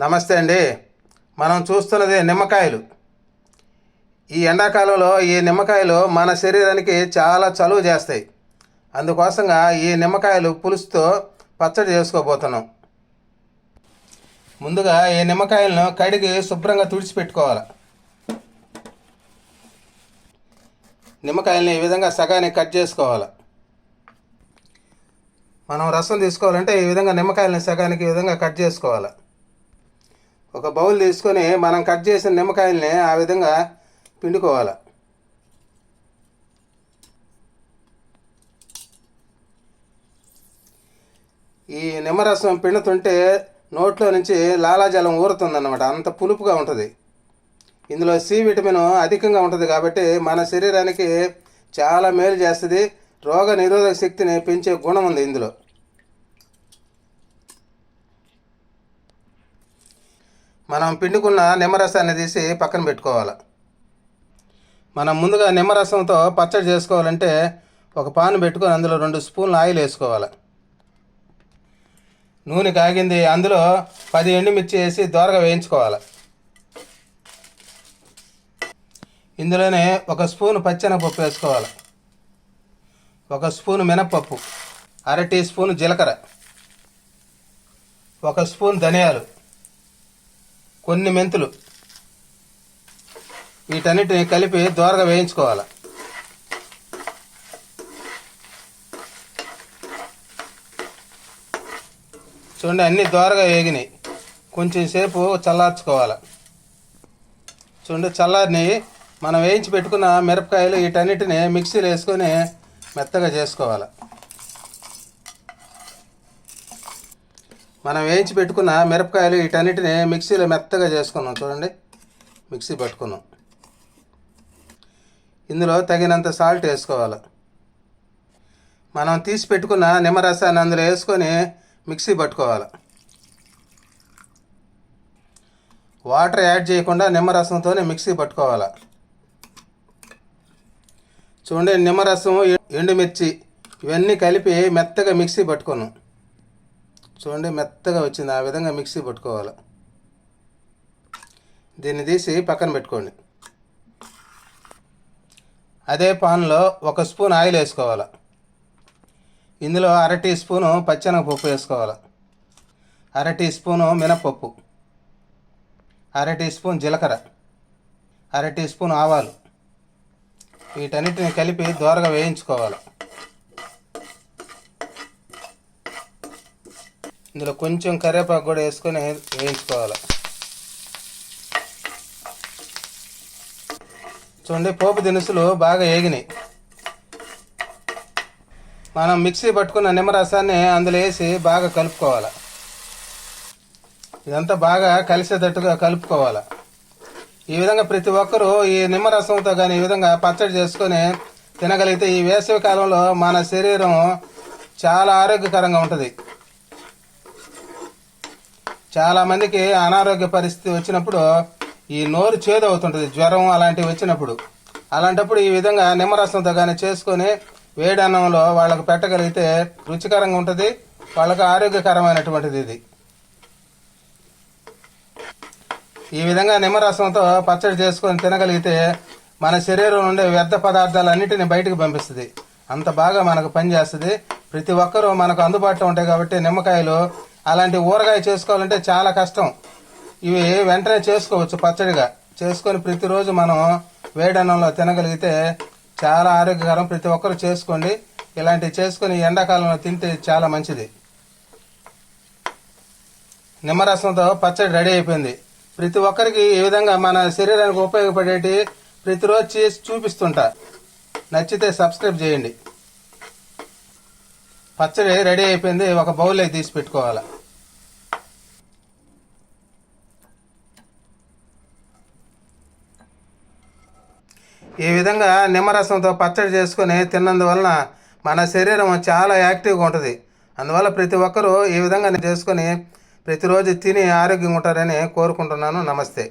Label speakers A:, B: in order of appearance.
A: నమస్తే అండి. మనం చూస్తున్నది నిమ్మకాయలు. ఈ ఎండాకాలంలో ఈ నిమ్మకాయలు మన శరీరానికి చాలా చలువ చేస్తాయి. అందుకోసంగా ఈ నిమ్మకాయలు పులుసుతో పచ్చడి చేసుకోబోతున్నాం. ముందుగా ఈ నిమ్మకాయలను కడిగి శుభ్రంగా తుడిచిపెట్టుకోవాలి. నిమ్మకాయలని ఈ విధంగా సగానికి కట్ చేసుకోవాలి. మనం రసం తీసుకోవాలంటే ఈ విధంగా నిమ్మకాయలని సగానికి ఈ విధంగా కట్ చేసుకోవాలి. ఒక బౌల్ తీసుకొని మనం కట్ చేసిన నిమ్మకాయల్ని ఆ విధంగా పిండుకోవాలి. ఈ నిమ్మరసం పిండుతుంటే నోట్లో నుంచి లాలాజలం ఊరుతుందన్నమాట. అంత పులుపుగా ఉంటుంది. ఇందులో సి విటమిన్ అధికంగా ఉంటుంది కాబట్టి మన శరీరానికి చాలా మేలు చేస్తుంది. రోగ నిరోధక శక్తిని పెంచే గుణం ఉంది ఇందులో. మనం పిండుకున్న నిమ్మరసాన్ని తీసి పక్కన పెట్టుకోవాలి. మనం ముందుగా నిమ్మరసంతో పచ్చడి చేసుకోవాలంటే ఒక పాను పెట్టుకొని అందులో రెండు స్పూన్లు ఆయిల్ వేసుకోవాలి. నూనె కాగింది అందులో పది ఎండుమిర్చి వేసి దోరగా వేయించుకోవాలి. ఇందులోనే ఒక స్పూన్ పచ్చెనపప్పు వేసుకోవాలి. ఒక స్పూన్ మినప్పప్పు అర టీ స్పూన్ జీలకర్ర ఒక స్పూన్ ధనియాలు. కొన్ని మెంతులు. వీటన్నిటిని కలిపి దోరగా వేయించుకోవాలి. చూడండి అన్ని దోరగా వేగినాయి. కొంచెం సేపు చల్లార్చుకోవాలి. చూడండి చల్లారిని మనం వేయించి పెట్టుకున్న మిరపకాయలు వీటన్నిటిని మిక్సీలో వేసుకొని మెత్తగా చేసుకోవాలి. మనం వేయించి పెట్టుకున్న మిరపకాయలు వీటన్నిటిని మిక్సీలో మెత్తగా చేసుకున్నాం. చూడండి. మిక్సీ పట్టుకున్నాం. ఇందులో తగినంత సాల్ట్ వేసుకోవాలి. మనం తీసి పెట్టుకున్న నిమ్మరసాన్ని అందులో వేసుకొని మిక్సీ పట్టుకోవాలి. వాటర్ యాడ్ చేయకుండా నిమ్మరసంతోనే మిక్సీ పట్టుకోవాలి. చూడండి నిమ్మరసం ఎండుమిర్చి ఇవన్నీ కలిపి మెత్తగా మిక్సీ పట్టుకున్నాం. చూడండి మెత్తగా వచ్చింది. ఆ విధంగా మిక్సీ పట్టుకోవాలి. దీన్ని తీసి పక్కన పెట్టుకోండి. అదే పాన్లో ఒక స్పూన్ ఆయిల్ వేసుకోవాలి. ఇందులో అర టీ స్పూను పచ్చెనగపప్పు వేసుకోవాలి. అర టీ స్పూను మినపప్పు. అర టీ స్పూన్ జీలకర్ర. అర టీ స్పూన్ ఆవాలు. వీటన్నిటిని కలిపి దోరగా వేయించుకోవాలి. ఇందులో కొంచెం కరివేపాకు కూడా వేసుకొని వేయించుకోవాలి. చూడండి పోపు దినుసులు బాగా వేగినాయి మనం మిక్సీ పట్టుకున్న నిమ్మరసాన్ని అందులో వేసి బాగా కలుపుకోవాలి. ఇదంతా బాగా కలిసేటట్టుగా కలుపుకోవాలి. ఈ విధంగా ప్రతి ఒక్కరూ ఈ నిమ్మరసంతో కానీ ఈ విధంగా పచ్చడి చేసుకొని తినగలిగితే ఈ వేసవి కాలంలో మన శరీరం చాలా ఆరోగ్యకరంగా ఉంటుంది. చాలా మందికి అనారోగ్య పరిస్థితి వచ్చినప్పుడు ఈ నోరు చేదు అవుతుంటుంది జ్వరం అలాంటివి వచ్చినప్పుడు. అలాంటప్పుడు ఈ విధంగా నిమ్మరసంతో కానీ చేసుకొని వేడి అన్నంలో వాళ్ళకు పెట్టగలిగితే రుచికరంగా ఉంటుంది వాళ్ళకు ఆరోగ్యకరమైనటువంటిది ఇది. ఈ విధంగా నిమ్మరసంతో పచ్చడి చేసుకొని తినగలిగితే మన శరీరం ఉండే వ్యర్థ పదార్థాలన్నిటిని బయటకు పంపిస్తుంది. అంత బాగా మనకు పనిచేస్తుంది. ప్రతి ఒక్కరూ మనకు అందుబాటులో ఉంటాయి కాబట్టి నిమ్మకాయలు అలాంటి ఊరగాయ చేసుకోవాలంటే చాలా కష్టం. ఇవి వెంటనే చేసుకోవచ్చు పచ్చడిగా. చేసుకొని ప్రతిరోజు మనం వేడన్నంలో తినగలిగితే చాలా ఆరోగ్యకరం. ప్రతి ఒక్కరు చేసుకోండి. ఇలాంటివి చేసుకొని ఎండాకాలంలో తింటే చాలా మంచిది. నిమ్మరసంతో పచ్చడి రెడీ అయిపోయింది. ప్రతి ఒక్కరికి ఈ విధంగా మన శరీరానికి ఉపయోగపడేటి ప్రతిరోజు చేసి చూపిస్తుంటా. నచ్చితే సబ్స్క్రైబ్ చేయండి. పచ్చడి రెడీ అయిపోయింది. ఒక బౌల్లో తీసి పెట్టుకోవాలి? ఈ విధంగా నిమ్మరసంతో పచ్చడి చేసుకొని తిన్నందువలన మన శరీరం చాలా యాక్టివ్గా ఉంటుంది. అందువల్ల ప్రతి ఒక్కరూ ఈ విధంగా చేసుకొని ప్రతిరోజు తిని ఆరోగ్యంగా ఉంటారని కోరుకుంటున్నాను. నమస్తే.